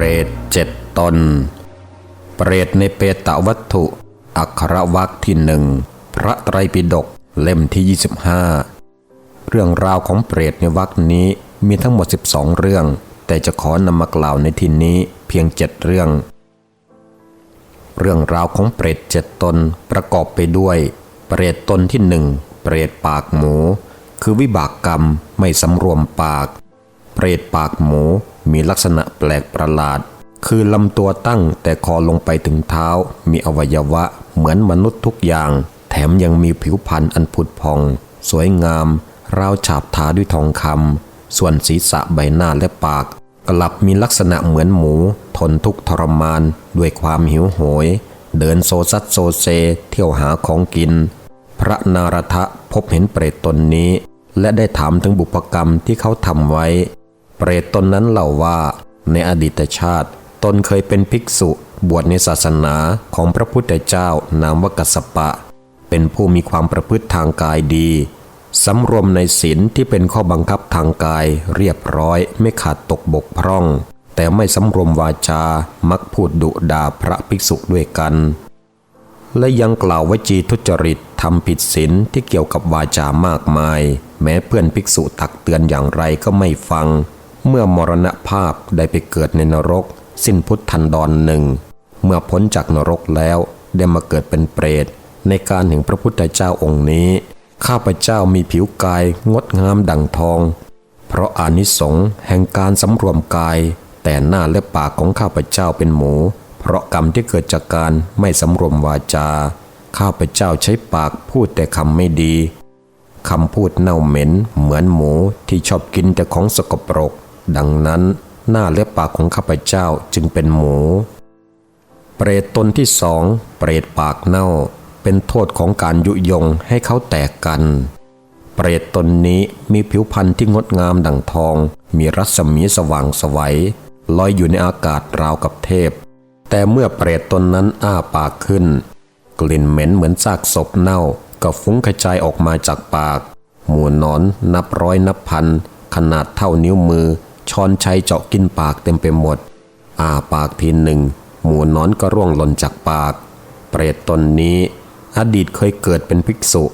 รตเจ็ดตน เปรตในเปตวัตถุ อักขรวักที่หนึ่งพระไตรปิฎกเล่มที่ 25 เรื่องราวของเปรตในวักนี้มีทั้งหมด 12 เรื่อง แต่จะขอนำมากล่าวในที่นี้เพียงเจ็ดเรื่อง เรื่องราวของเปรตเจ็ดตนประกอบไปด้วย เปรตตนที่หนึ่งเปรตปากหมู คือวิบากกรรมไม่สำรวมปาก เปรตปากหมู มีลักษณะแปลกประหลาด คือลำตัวตั้งแต่คอลงไปถึงเท้า มีอวัยวะเหมือนมนุษย์ทุกอย่าง แถมยังมีผิวพรรณอันผุดพอง สวยงาม ราวฉาบทาด้วยทองคำ ส่วนศีรษะใบหน้าและปาก กลับมีลักษณะเหมือนหมู ทนทุกทรมาน ด้วยความหิวโหย เดินโซซัดโซเซ เที่ยวหาของกิน พระนารทะพบเห็นเปรตตนนี้และได้ถามถึงบุพกรรมที่เขาทำไว้ รตตนนั้นเล่าว่า ในอดีตชาติ ตนเคยเป็นภิกษุบวชในศาสนาของพระพุทธเจ้านามวกัสสปะ เป็นผู้มีความประพฤติทางกายดีสำรวมในศีลที่เป็นข้อบังคับทางกายเรียบร้อยไม่ขาดตกบกพร่อง แต่ไม่สำรวมวาจา มักพูดดุด่าพระภิกษุด้วยกัน และยังกล่าววจีทุจริตทำผิดศีลที่เกี่ยวกับวาจามากมาย แม้เพื่อนภิกษุตักเตือนอย่างไรก็ไม่ฟัง เมื่อมรณภาพได้ไปเกิดในนรก สิ้นพุทธันดรหนึ่ง เมื่อพ้นจากนรกแล้วได้มาเกิดเป็นเปรต ในการแห่งพระพุทธเจ้าองค์นี้ ข้าพเจ้ามีผิวกายงดงามดังทอง เพราะอานิสงส์แห่งการสำรวมกาย แต่หน้าและปากของข้าพเจ้าเป็นหมู เพราะกรรมที่เกิดจากการไม่สำรวมวาจา ข้าพเจ้าใช้ปากพูดแต่คำไม่ดีคำพูดเน่าเหม็นเหมือนหมูที่ชอบกินแต่ของสกปรก ดังนั้นหน้าและปากของข้าพเจ้าจึงเป็นหมู เปรตตนที่สอง เปรตปากเน่า เป็นโทษของการยุยงให้เขาแตกกัน เปรตตนนี้มีผิวพรรณที่งดงามดั่งทอง มีรัศมีสว่างไสวัยลอยอยู่ในอากาศราวกับเทพ แต่เมื่อเปรตตนนั้นอ้าปากขึ้น กลิ่นเหม็นเหมือนซากศพเน่าก็ฟุ้งกระจายออกมาจากปาก หมูนอนนับร้อยนับพันขนาดเท่านิ้วมือ ช้อนชัยเจาะกินปากเต็มไปหมดอ้าปากทีหนึ่ง หมูนอนก็ร่วงหล่นจากปาก เปรตตนนี้ อดีตเคยเกิดเป็นภิกษุ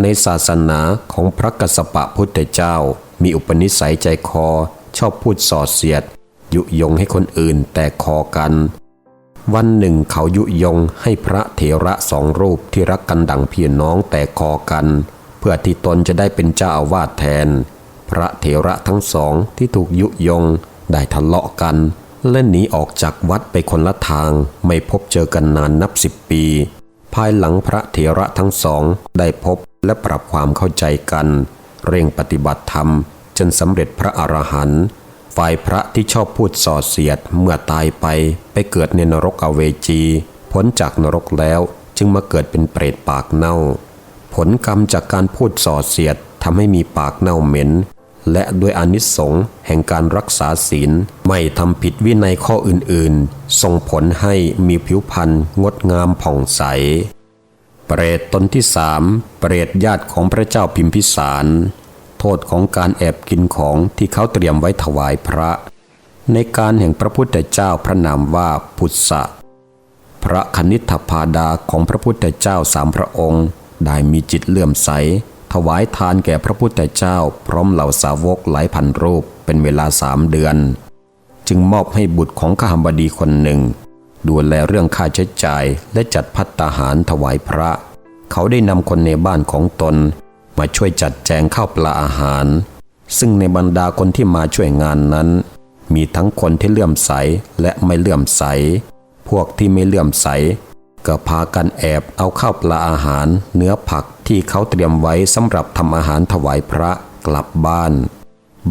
ในศาสนาของพระกัสสปะพุทธเจ้า มีอุปนิสัยใจคอ ชอบพูดส่อเสียด ยุยงให้คนอื่นแตกคอกัน วันหนึ่งเขายุยงให้พระเถระสองรูปที่รักกันดังพี่น้องแตกคอกัน เพื่อที่ตนจะได้เป็นเจ้าอาวาสแทน พระเถระทั้งสองที่ถูกยุยงได้ทะเลาะกัน และหนีออกจากวัดไปคนละทางไม่พบเจอกันนานนับสิบปี ภายหลังพระเถระทั้งสองได้พบและปรับความเข้าใจกัน เร่งปฏิบัติธรรม จนสำเร็จพระอรหันต์ฝ่ายพระที่ชอบพูดส่อเสียดเมื่อตายไปไปเกิดในนรกอเวจีพ้นจากนรกแล้วจึงมาเกิดเป็นเปรตปากเน่า ผลกรรมจากการพูดส่อเสียดทำให้มีปากเน่าเหม็น และด้วยอนิสงส์แห่งการรักษาศีล ไม่ทำผิดวินัยข้ออื่นๆ ส่งผลให้มีผิวพรรณงดงามผ่องใส เปรตตนที่สามเปรตญาติของพระเจ้าพิมพิสาร โทษของการแอบกินของที่เขาเตรียมไว้ถวายพระ ในการแห่งพระพุทธเจ้าพระนามว่าพุทธะพระคณิษฐพาดาของพระพุทธเจ้าสามพระองค์ ได้มีจิตเลื่อมใส ถวายทานแก่พระพุทธเจ้า พร้อมเหล่าสาวกหลายพันรูปเป็นเวลาสามเดือน จึงมอบให้บุตรของข้าบดีคนหนึ่ง ดูแลเรื่องค่าใช้จ่ายและจัดพัตตาหารถวายพระ เขาได้นำคนในบ้านของตน มาช่วยจัดแจงข้าวปลาอาหาร ซึ่งในบรรดาคนที่มาช่วยงานนั้น มีทั้งคนที่เลื่อมใสและไม่เลื่อมใส พวกที่ไม่เลื่อมใส ก็พากันแอบเอาข้าวปลาอาหาร เนื้อผักที่เขาเตรียมไว้สำหรับทำอาหารถวายพระกลับบ้าน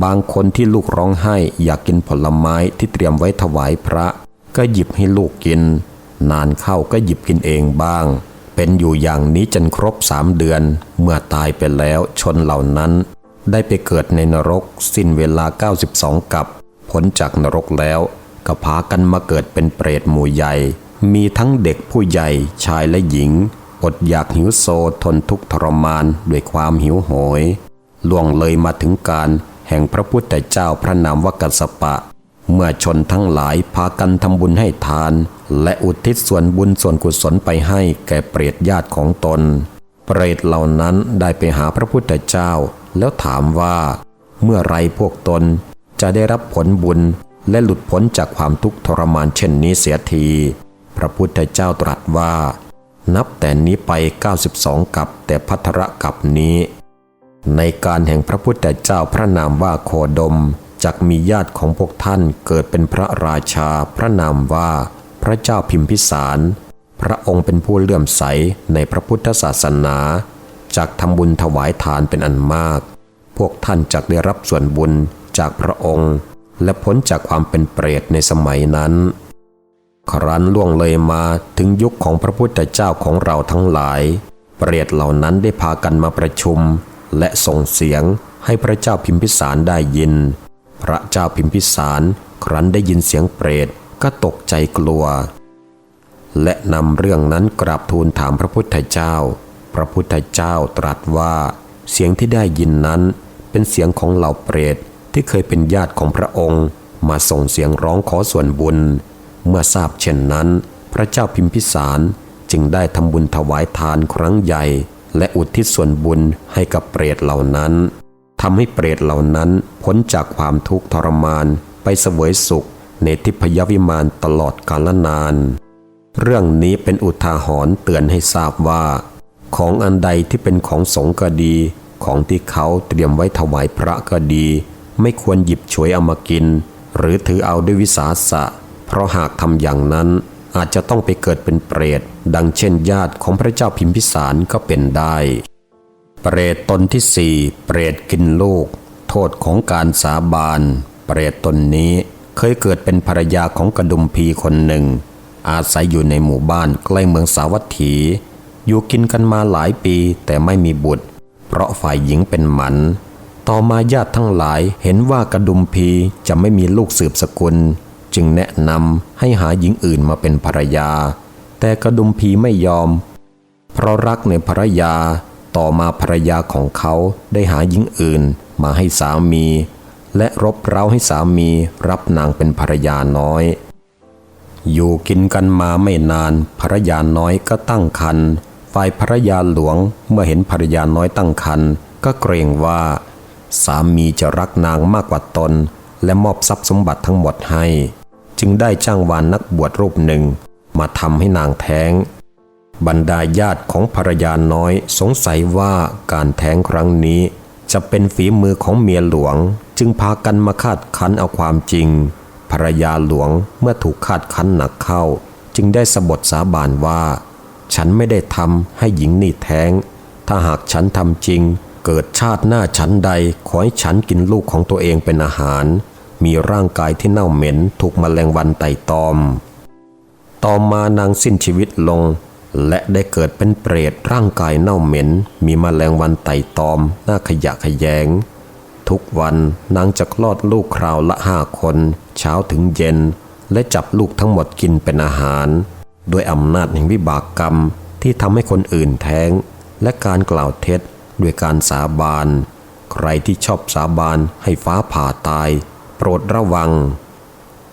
บางคนที่ลูกร้องไห้อยากกินผลไม้ที่เตรียมไว้ถวายพระ ก็หยิบให้ลูกกิน นานเข้าก็หยิบกินเองบ้าง เป็นอยู่อย่างนี้จนครบสามเดือน เมื่อตายไปแล้วชนเหล่านั้น ได้ไปเกิดในนรก สิ้นเวลา 92 กับพ้นจากนรกแล้วก็พากันมาเกิดเป็นเปรตหมู่ใหญ่ มีทั้งเด็กผู้ใหญ่ชายและหญิง อดอยากหิวโซทนทุกทรมานด้วยความหิวโหย ล่วงเลยมาถึงการแห่งพระพุทธเจ้าพระนามวกัสสปะ เมื่อชนทั้งหลายพากันทำบุญให้ทาน และอุทิศส่วนบุญส่วนกุศลไปให้แก่เปรตญาติของตน เปรตเหล่านั้นได้ไปหาพระพุทธเจ้า แล้วถามว่า เมื่อไรพวกตนจะได้รับผลบุญและหลุดพ้นจากความทุกข์ทรมานเช่นนี้เสียที พระพุทธเจ้าตรัสว่า นับแต่นี้ไป 92 กับแต่พัทระกับนี้ ในการแห่งพระพุทธเจ้าพระนามว่าโคดมจักมีญาติของพวกท่านเกิดเป็นพระราชา พระนามว่า พระเจ้าพิมพิสาร พระองค์เป็นผู้เลื่อมใสในพระพุทธศาสนาจักทำบุญถวายทานเป็นอันมาก พวกท่านจักได้รับส่วนบุญจากพระองค์ และพ้นจากความเป็นเปรตในสมัยนั้น ครั้นล่วงเลยมาถึงยุคของพระพุทธเจ้าของเราทั้งหลาย เปรตเหล่านั้นได้พากันมาประชุม และส่งเสียงให้พระเจ้าพิมพิสารได้ยิน พระเจ้าพิมพิสารครั้นได้ยินเสียงเปรตก็ตกใจกลัว และนำเรื่องนั้นกราบทูลถามพระพุทธเจ้า พระพุทธเจ้าตรัสว่า เสียงที่ได้ยินนั้นเป็นเสียงของเหล่าเปรตที่เคยเป็นญาติของพระองค์ มาส่งเสียงร้องขอส่วนบุญ เมื่อทราบเช่นนั้น พระเจ้าพิมพิสารจึงได้ทำบุญถวายทานครั้งใหญ่ และอุทิศส่วนบุญให้กับเปรตเหล่านั้นทำให้เปรตเหล่านั้นพ้นจากความทุกข์ทรมานไปเสวยสุขในทิพยวิมานตลอดกาลนาน เรื่องนี้เป็นอุทาหรณ์เตือนให้ทราบว่า ของอันใดที่เป็นของสงก็ดี ของที่เขาเตรียมไว้ถวายพระก็ดี ไม่ควรหยิบฉวยเอามากิน หรือถือเอาด้วยวิสาสะ เพราะหากทำอย่างนั้นอาจจะต้องไปเกิดเป็นเปรต ดังเช่นญาติของพระเจ้าพิมพิสารก็เป็นได้ เปรตตนที่สี่เปรตกินลูก โทษของการสาบาน เปรตตนนี้เคยเกิดเป็นภรรยาของกระดุมพีคนหนึ่ง อาศัยอยู่ในหมู่บ้านใกล้เมืองสาวัตถี อยู่กินกันมาหลายปีแต่ไม่มีบุตร เพราะฝ่ายหญิงเป็นหมัน ต่อมาญาติทั้งหลายเห็นว่ากระดุมพีจะไม่มีลูกสืบสกุล จึงแนะนำให้หาหญิงอื่นมาเป็นภรรยา แต่กระดุมพีไม่ยอม เพราะรักในภรรยาต่อมาภรรยาของเขาได้หาหญิงอื่นมาให้สามี และรบเร้าให้สามีรับนางเป็นภรรยาน้อย อยู่กินกันมาไม่นานภรรยาน้อยก็ตั้งครรภ์ฝ่ายภรรยาหลวงเมื่อเห็นภรรยาน้อยตั้งครรภ์ก็เกรงว่า สามีจะรักนางมากกว่าตน และมอบทรัพย์สมบัติทั้งหมดให้ จึงได้จ้างวานนักบวชรูปหนึ่ง มาทำให้นางแท้ง บรรดาญาติของภรรยาน้อยสงสัยว่าการแท้งครั้งนี้ จะเป็นฝีมือของเมียหลวง จึงพากันมาคาดคั้นเอาความจริง ภรรยาหลวงเมื่อถูกคาดคั้นหนักเข้า จึงได้สบทสาบานว่า ฉันไม่ได้ทำให้หญิงนี่แท้ง ถ้าหากฉันทำจริง เกิดชาติหน้าฉันใดขอให้ฉันกินลูกของตัวเองเป็นอาหาร มีร่างกายที่เน่าเหม็นถูกมแมลงวันไต่ตอม ต่อมานางสิ้นชีวิตลง และได้เกิดเป็นเปรตร่างกายเน่าเหม็น มีมแมลงวันไต่ตอม หน้าขยะขยง ทุกวันนางจะคลอดลูกคราวละห้าคน เช้าถึงเย็น และจับลูกทั้งหมดกินเป็นอาหาร ด้วยอำนาจแห่งวิบากกรรมที่ทำให้คนอื่นแท้ง และการกล่าวเท็จด้วยการสาบาน ใครที่ชอบสาบานให้ฟ้าผ่าตาย โปรดระวัง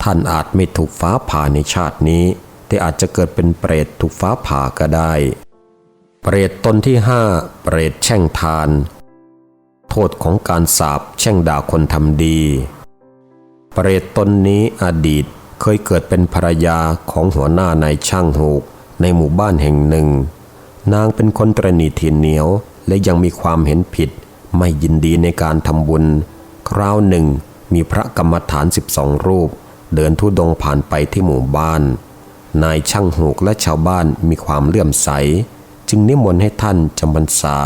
ท่านอาจไม่ถูกฟ้าผ่าในชาตินี้ แต่อาจจะเกิดเป็นเปรตถูกฟ้าผ่าก็ได้ เปรตตนที่ห้าเปรตแช่งทาน โทษของการสาบแช่งด่าคนทำดี เปรตตนนี้อดีตเคยเกิดเป็นภรรยาของหัวหน้านายช่างหูกในหมู่บ้านแห่งหนึ่ง นางเป็นคนตรณีทีเหนียวและยังมีความเห็นผิด ไม่ยินดีในการทำบุญ คราวหนึ่ง มีพระกรรมฐานสิบสองรูป เดินทุดงผ่านไปที่หมู่บ้าน นายช่างหูกและชาวบ้านมีความเลื่อมใส จึงนิมนต์ให้ท่านจำพรรษา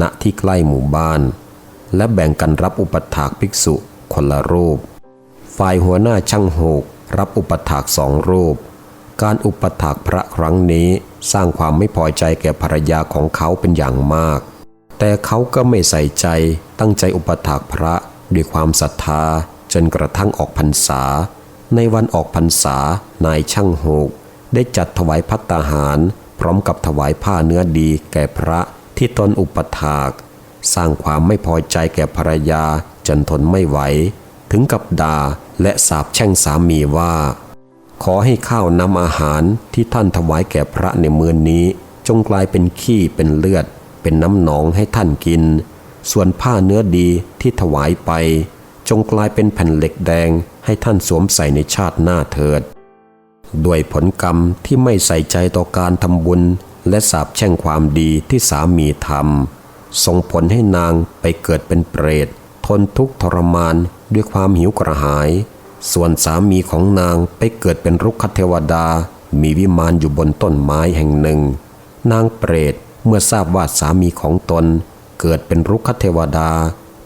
ณที่ใกล้หมู่บ้าน และแบ่งกันรับอุปถากภิกษุคนละรูป ฝ่ายหัวหน้าช่างหูกรับอุปถากสองรูป การอุปถากพระครั้งนี้สร้างความไม่พอใจแก่ภรรยาของเขาเป็นอย่างมาก แต่เขาก็ไม่ใส่ใจตั้งใจอุปถากพระ ด้วยความศรัทธาจนกระทั่งออกพรรษา ในวันออกพรรษานายช่างหก ได้จัดถวายพัตตาหาร พร้อมกับถวายผ้าเนื้อดีแก่พระที่ตนอุปถาก สร้างความไม่พอใจแก่ภรรยาจนทนไม่ไหว ถึงกับด่าและสาบแช่งสามีว่า ขอให้ข้าวนำอาหารที่ท่านถวายแก่พระในเมือนี้ จงกลายเป็นขี้เป็นเลือด เป็นน้ำหนองให้ท่านกิน ส่วนผ้าเนื้อดีที่ถวายไป จงกลายเป็นแผ่นเหล็กแดงให้ท่านสวมใส่ในชาติหน้าเถิด ด้วยผลกรรมที่ไม่ใส่ใจต่อการทำบุญ และสาบแช่งความดีที่สามีทำส่งผลให้นางไปเกิดเป็นเปรต ทนทุกข์ทรมานด้วยความหิวกระหาย ส่วนสามีของนางไปเกิดเป็นรุกขเทวดา มีวิมานอยู่บนต้นไม้แห่งหนึ่ง นางเปรตเมื่อทราบว่าสามีของตน เกิดเป็นรุกขเทวดา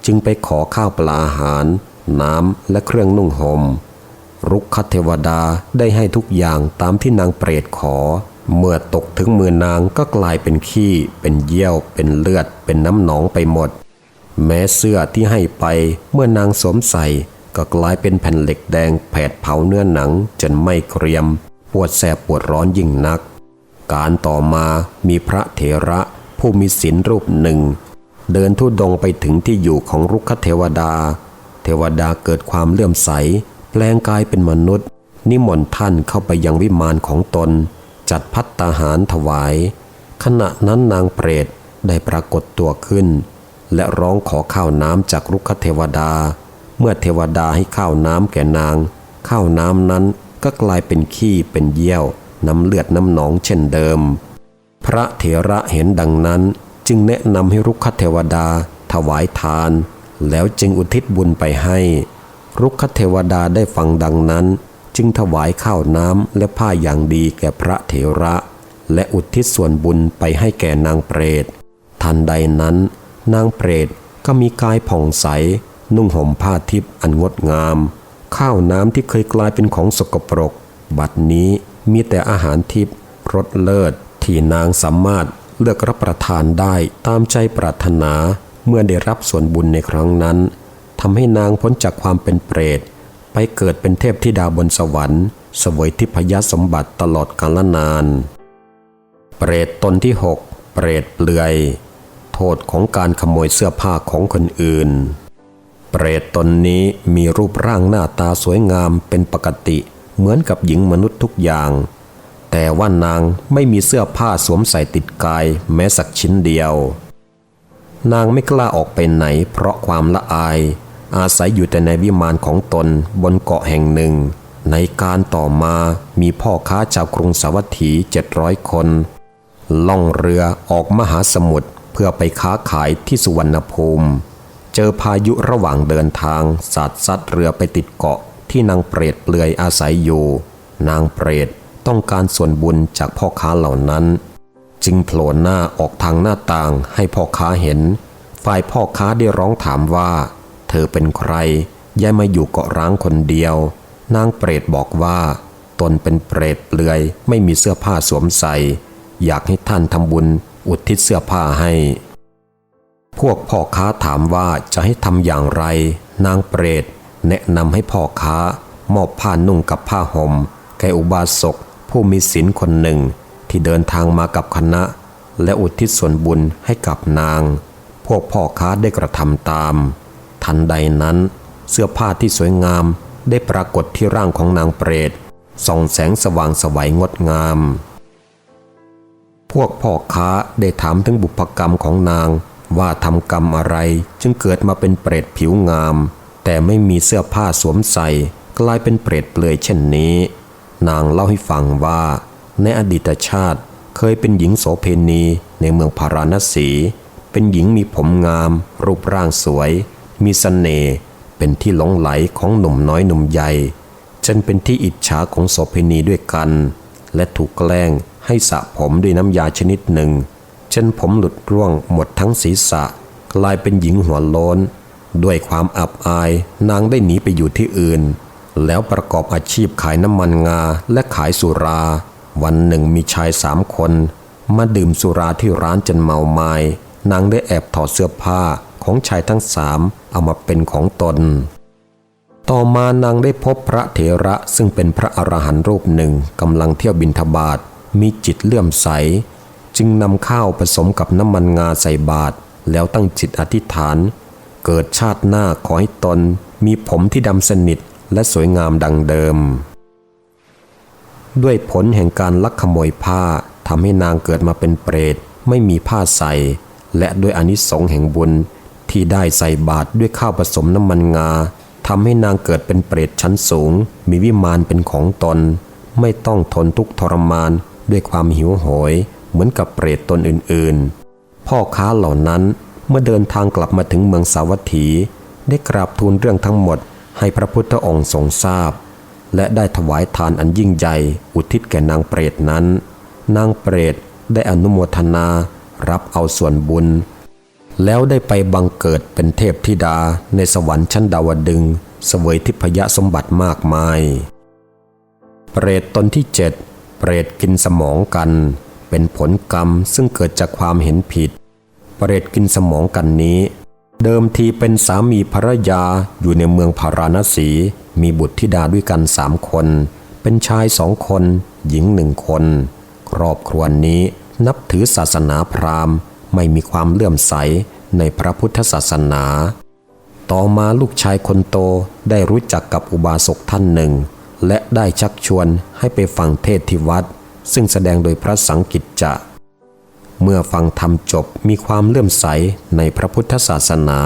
จึงไปขอข้าวปลาอาหาร น้ำและเครื่องนุ่งหม่มรุกขเทวดาได้ให้ทุกอย่างตามที่นางเปรตขอ เมื่อตกถึงมือนางก็กลายเป็นขี้ เป็นเยี่ยว เป็นเลือด เป็นน้ำหนองไปหมด แม้เสื้อที่ให้ไปเมื่อนางสวมใส่ก็กลายเป็นแผ่นเหล็กแดงแผดเผาเนื้อหนังจนไม่เกรียม ปวดแสบปวดร้อนยิ่งนัก การต่อมามีพระเถระผู้มีศีลรูปหนึ่ง เดินทุดงไปถึงที่อยู่ของรุกขเทวดา เทวดาเกิดความเลื่อมใส แปลงกายเป็นมนุษย์ นิมนต์ท่านเข้าไปยังวิมานของตน จัดพัตตาหารถวาย ขณะนั้นนางเปรตได้ปรากฏตัวขึ้น และร้องขอข้าวน้ำจากรุกขเทวดา เมื่อเทวดาให้ข้าวน้ำแก่นาง ข้าวน้ำนั้นก็กลายเป็นขี้เป็นเยี่ยว น้ำเลือดน้ำหนองเช่นเดิม พระเถระเห็นดังนั้น จึงแนะนำให้รุกขเทวดา ถวายทาน แล้วจึงอุทิศบุญไปให้ รุกขเทวดาได้ฟังดังนั้น จึงถวายข้าวน้ำและผ้าอย่างดีแก่พระเถระ และอุทิศส่วนบุญไปให้แก่นางเปรตทันใดนั้น นางเปรตก็มีกายผ่องใส นุ่งห่มผ้าทิพย์อันงดงาม ข้าวน้ำที่เคยกลายเป็นของสกปรก บัดนี้มีแต่อาหารทิพย์รสเลิศที่นางสามารถ เลือกรับประทานได้ตามใจปรารถนาเมื่อได้รับส่วนบุญในครั้งนั้นทำให้นางพ้นจากความเป็นเปรต ไปเกิดเป็นเทพธิดาบนสวรรค์สวยทิพยสมบัติตลอดกาลนาน เปรตตนที่หกเปรตเปลือย โทษของการขโมยเสื้อผ้าของคนอื่น เปรตตนนี้มีรูปร่างหน้าตาสวยงามเป็นปกติ เหมือนกับหญิงมนุษย์ทุกอย่าง แต่ว่านางไม่มีเสื้อผ้าสวมใส่ติดกายแม้สักชิ้นเดียว นางไม่กล้าออกไปไหนเพราะความละอาย อาศัยอยู่แต่ในวิมานของตนบนเกาะแห่งหนึ่ง ในการต่อมามีพ่อค้าชาวกรุงสาวัตถีเจ็ดร้อยคน ล่องเรือออกมหาสมุทรเพื่อไปค้าขายที่สุวรรณภูมิ เจอพายุระหว่างเดินทางสาดซัดเรือไปติดเกาะที่นางเปรตเปลือยอาศัยอยู่ นางเปรต ต้องการส่วนบุญจากพ่อค้าเหล่านั้น จึงโผล่หน้าออกทางหน้าต่างให้พ่อค้าเห็น ฝ่ายพ่อค้าได้ร้องถามว่า เธอเป็นใครย้ายมาอยู่เกาะร้างคนเดียว นางเปรตบอกว่า ตนเป็นเปรตเปลือย ไม่มีเสื้อผ้าสวมใส่ อยากให้ท่านทำบุญอุทิศเสื้อผ้าให้ พวกพ่อค้าถามว่าจะให้ทำอย่างไร นางเปรตแนะนำให้พ่อค้ามอบผ้านุ่งกับผ้าหม่มแก่อุบาสก ผู้มีศีลคนหนึ่งที่เดินทางมากับคณะ และอุทิศส่วนบุญให้กับนาง พวกพ่อค้าได้กระทำตาม ทันใดนั้น เสื้อผ้าที่สวยงามได้ปรากฏที่ร่างของนางเปรตส่องแสงสว่างสวัยงดงาม พวกพ่อค้าได้ถามถึงบุพกรรมของนางว่าทำกรรมอะไรจึงเกิดมาเป็นเปรตผิวงาม แต่ไม่มีเสื้อผ้าสวมใส่กลายเป็นเปรตเปลือยเช่นนี้ นางเล่าให้ฟังว่า ในอดีตชาติเคยเป็นหญิงโสเพณีในเมืองพาราณสี เป็นหญิงมีผมงาม รูปร่างสวย มีสเสน่ห์เป็นที่หลงไหลของหนุ่มน้อยหนุ่มใหญ่จนเป็นที่อิจฉาของโสเพณีด้วยกัน และถูกแกล้งให้สระผมด้วยน้ำยาชนิดหนึ่งจนผมหลุดร่วงหมดทั้งศีรษะ กลายเป็นหญิงหัวโล้น ด้วยความอับอายนางได้หนีไปอยู่ที่อื่น แล้วประกอบอาชีพขายน้ำมันงาและขายสุรา วันหนึ่งมีชายสามคน มาดื่มสุราที่ร้านจนเมาไมา้นางได้แอบถอดเสื้อผ้าของชายทั้งสามเอามาเป็นของตน ต่อมานางได้พบพระเถระซึ่งเป็นพระอรหันต์รูปหนึ่งกำลังเที่ยวบินทบาทมีจิตเลื่อมใส จึงนำข้าวผสมกับน้ำมันงาใส่บาตรแล้วตั้งจิตอธิษฐาน เกิดชาติหน้าขอให้ตนมีผมที่ดำสนิท และสวยงามดังเดิม ด้วยผลแห่งการลักขโมยผ้าทำให้นางเกิดมาเป็นเปรตไม่มีผ้าใส่ และด้วยอนิสงส์แห่งบุญที่ได้ใส่บาตรด้วยข้าวผสมน้ำมันงาทำให้นางเกิดเป็นเปรตชั้นสูง มีวิมานเป็นของตน ไม่ต้องทนทุกข์ทรมานด้วยความหิวโหย เหมือนกับเปรตตนอื่นๆ พ่อค้าเหล่านั้นเมื่อเดินทางกลับมาถึงเมืองสาวัตถี ได้กราบทูลเรื่องทั้งหมด ให้พระพุทธองค์ทรงทราบ และได้ถวายทานอันยิ่งใหญ่อุทิศแก่นางเปรตนั้น นางเปรตได้อนุโมทนารับเอาส่วนบุญ แล้วได้ไปบังเกิดเป็นเทพธิดาในสวรรค์ชั้นดาวดึงสเสวยทิพยสมบัติมากมาย เปรตตนที่เจ็ดเปรตกินสมองกัน เป็นผลกรรมซึ่งเกิดจากความเห็นผิด เปรตกินสมองกันนี้ เดิมทีเป็นสามีภรรยาอยู่ในเมืองพาราณสี มีบุตรธิดาด้วยกันสามคน เป็นชายสองคน หญิงหนึ่งคน ครอบครัวนี้นับถือศาสนาพราหมณ์ ไม่มีความเลื่อมใสในพระพุทธศาสนา ต่อมาลูกชายคนโตได้รู้จักกับอุบาสกท่านหนึ่ง และได้ชักชวนให้ไปฟังเทศที่วัด ซึ่งแสดงโดยพระสังกิจจะ เมื่อฟังธรรมจบมีความเลื่อมใสในพระพุทธศาสนา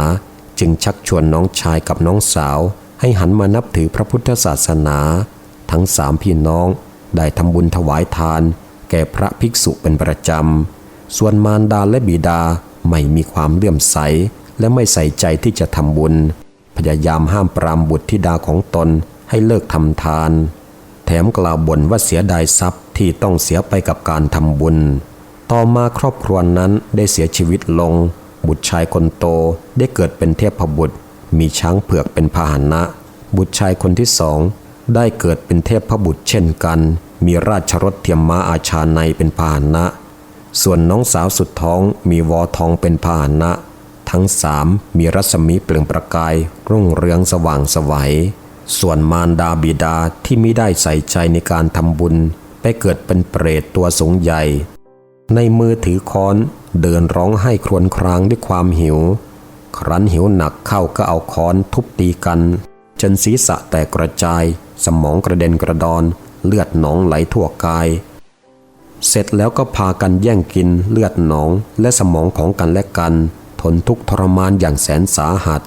จึงชักชวนน้องชายกับน้องสาว ให้หันมานับถือพระพุทธศาสนา ทั้งสามพี่น้องได้ทำบุญถวายทาน แก่พระภิกษุเป็นประจำ ส่วนมารดาและบิดาไม่มีความเลื่อมใส และไม่ใส่ใจที่จะทำบุญ พยายามห้ามปรามบุตรธิดาของตนให้เลิกทำทาน แถมกล่าวบ่นว่าเสียดายทรัพย์ที่ต้องเสียไปกับการทำบุญ ต่อมาครอบครัวนั้นได้เสียชีวิตลง บุตรชายคนโตได้เกิดเป็นเทพบุตร มีช้างเผือกเป็นพาหนะ บุตรชายคนที่สองได้เกิดเป็นเทพบุตรเช่นกัน มีราชรถเทียมม้าอาชาในเป็นพาหนะ ส่วนน้องสาวสุดท้องมีวอทองเป็นพาหนะ ทั้งสามมีรัศมีเปล่งประกาย รุ่งเรืองสว่างสวัย ส่วนมารดาบิดาที่ไมิได้ใส่ใจในการทำบุญ ไปเกิดเป็นเปรตตัวสูงใหญ่ ในมือถือค้อนเดินร้องไห้ครวญครางด้วยความหิว ครั้นหิวหนักเข้าก็เอาค้อนทุบตีกัน จนศีรษะแตกกระจาย สมองกระเด็นกระดอน เลือดหนองไหลทั่วกาย เสร็จแล้วก็พากันแย่งกินเลือดหนองและสมองของกันและกัน ทนทุกข์ทรมานอย่างแสนสาหัส